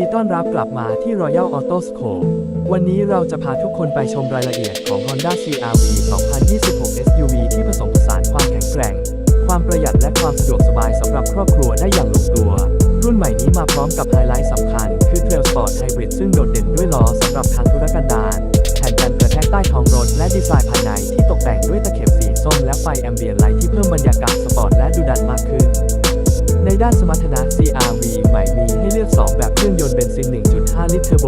ีต้อนรับกลับมาที่ Royal Auto Scope วันนี้เราจะพาทุกคนไปชมรายละเอียดของ Honda CR-V 2026 SUV ที่ผสมผสานความแข็งแกร่ง ความประหยัดและความสะดวกสบายสำหรับครอบครัวได้อย่างลงตัว รุ่นใหม่นี้มาพร้อมกับไฮไลท์สำคัญ คือ Trail Sport Hybrid ซึ่งโดดเด่นด้วยล้อสำหรับทางธุรกันดารแผ่นกันกระแทกใต้ท้องรถและดีไซน์ภายในที่ตกแต่งด้วยตะเข็บสีส้มและไฟแอมเบียนไลท์ที่เพิ่มบรรยากาศสปอร์ตและดูดันมากขึ้น ในด้านสมรรถนะ CR-V ใหม่มีให้เลือก 2 แบบเครื่องยนต์เบนซิน 1.5 ลิตรเทอร์โบ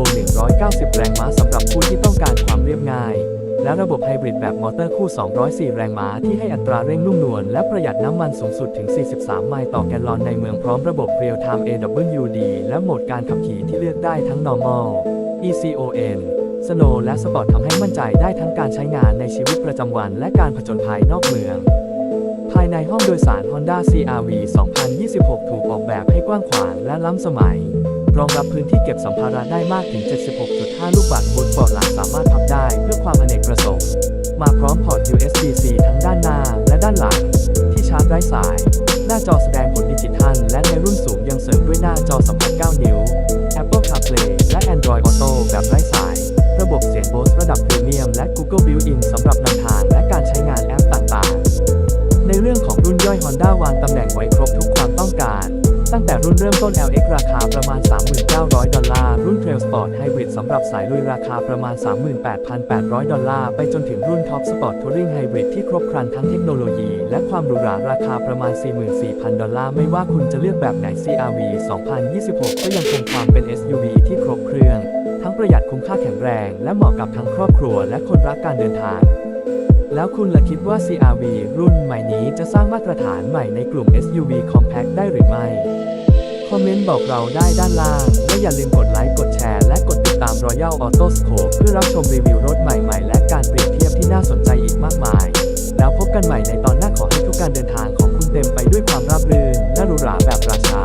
190 แรงม้าสำหรับผู้ที่ต้องการความเรียบง่าย และระบบไฮบริดแบบมอเตอร์คู่ 204 แรงม้าที่ให้อัตราเร่งนุ่มนวลและประหยัดน้ำมันสูงสุดถึง 43 ไมล์ต่อแกลลอนในเมืองพร้อมระบบ Real Time AWD และโหมดการขับขี่ที่เลือกได้ทั้ง Normal ECON Snow และ Sport ทำให้มั่นใจได้ทั้งการใช้งานในชีวิตประจำวันและการผจญภัยนอกเมือง ภายในห้องโดยสาร Honda CR-V 2026 ถูกออกแบบให้กว้างขวางและล้ำสมัย รองรับพื้นที่เก็บสัมภาระได้มากถึง 76.5 ลูกบาศก์ฟุตเบาะหลังสามารถพับได้เพื่อความอเนกประสงค์ มาพร้อมพอร์ต USB-C ทั้งด้านหน้าและด้านหลัง ที่ชาร์จไร้สาย หน้าจอแสดงผลดิจิทัล และในรุ่นสูงยังเสริมด้วยหน้าจอสัมผัส 9 นิ้ว ย่อย Honda วางตำแหน่งไว้ครบทุกความต้องการ ตั้งแต่รุ่นเริ่มต้น LX ราคาประมาณ 3,900 ดอลลาร์ รุ่น Trail Sport Hybrid สำหรับสายลุยราคาประมาณ 38,800 ดอลลาร์ ไปจนถึงรุ่น Top Sport Touring Hybrid ที่ครบครันทั้งเทคโนโลยี และความหรูหราราคาประมาณ 44,000 ดอลลาร์ ไม่ว่าคุณจะเลือกแบบไหน CRV 2026 ก็ยังคงความเป็น SUV ที่ครบเครื่อง ทั้งประหยัดคุ้มค่าแข็งแรง และเหมาะกับทั้งครอบครัว และคนรักการเดินทาง แล้วคุณล่ะคิดว่า CRV รุ่นใหม่นี้จะสร้างมาตรฐานใหม่ในกลุ่ม SUV Compact ได้หรือไม่ คอมเมนต์บอกเราได้ด้านล่าง และอย่าลืมกดไลค์ กดแชร์ และกดติดตาม Royal Auto Scope เพื่อรับชมรีวิวรถใหม่ๆ และการเปรียบเทียบที่น่าสนใจอีกมากมาย แล้วพบกันใหม่ในตอนหน้าขอให้ทุกการเดินทางของคุณเต็มไปด้วยความราบรื่นและหรูหราแบบราชา